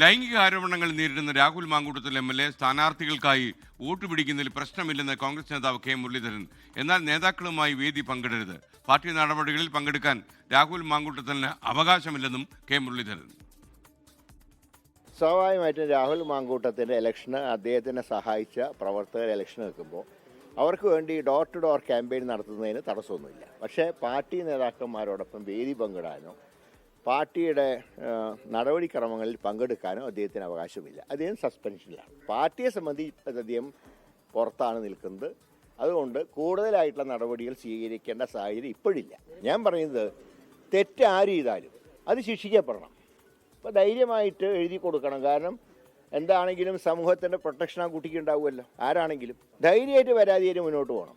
ലൈംഗിക ആരോപണങ്ങൾ നേരിടുന്ന Rahul Mankoottathil M L A സ്ഥാനാർത്ഥികൾക്കായി vote പിടിക്കുന്നതിൽ പ്രശ്നമില്ലെന്ന് കോൺഗ്രസ് നേതാവ് കെ മുരളീധരൻ. എന്നാൽ നേതാക്കളുമായി വേദി പങ്കിടരുത്. പാർട്ടി നടപടികളിൽ പങ്കെടുക്കാൻ രാഹുൽ മാങ്കൂട്ടത്തിന് അവകാശമില്ലെന്നും കെ മുരളീധരൻ. സ്വാഭാവികമായിട്ടും രാഹുൽ മാങ്കൂട്ടത്തിന്റെ ഇലക്ഷന് അദ്ദേഹത്തിനെ സഹായിച്ച പ്രവർത്തകർ ഇലക്ഷൻ നിൽക്കുമ്പോൾ അവർക്ക് വേണ്ടി ഡോർ ടു ഡോർ ക്യാമ്പയിൻ നടത്തുന്നതിന് തടസ്സമൊന്നുമില്ല. പക്ഷേ പാർട്ടി നേതാക്കന്മാരോടൊപ്പം വേദി പങ്കിടാനോ പാർട്ടിയുടെ നടപടിക്രമങ്ങളിൽ പങ്കെടുക്കാനോ അദ്ദേഹത്തിന് അവകാശമില്ല. അദ്ദേഹം സസ്പെൻഷനിലാണ് പാർട്ടിയെ സംബന്ധിച്ച് അദ്ദേഹം പുറത്താണ് നിൽക്കുന്നത്. അതുകൊണ്ട് കൂടുതലായിട്ടുള്ള നടപടികൾ സ്വീകരിക്കേണ്ട സാഹചര്യം ഇപ്പോഴില്ല. ഞാൻ പറയുന്നത് തെറ്റ് ആര് ചെയ്താലും അത് ശിക്ഷിക്കപ്പെടണം. അപ്പോൾ ധൈര്യമായിട്ട് എഴുതി കൊടുക്കണം. കാരണം എന്താണെങ്കിലും സമൂഹത്തിന്റെ പ്രൊട്ടക്ഷൻ ആ കുട്ടിക്ക് ഉണ്ടാവുമല്ലോ. ആരാണെങ്കിലും ധൈര്യമായിട്ട് പരാതിയായിട്ട് മുന്നോട്ട് പോകണം.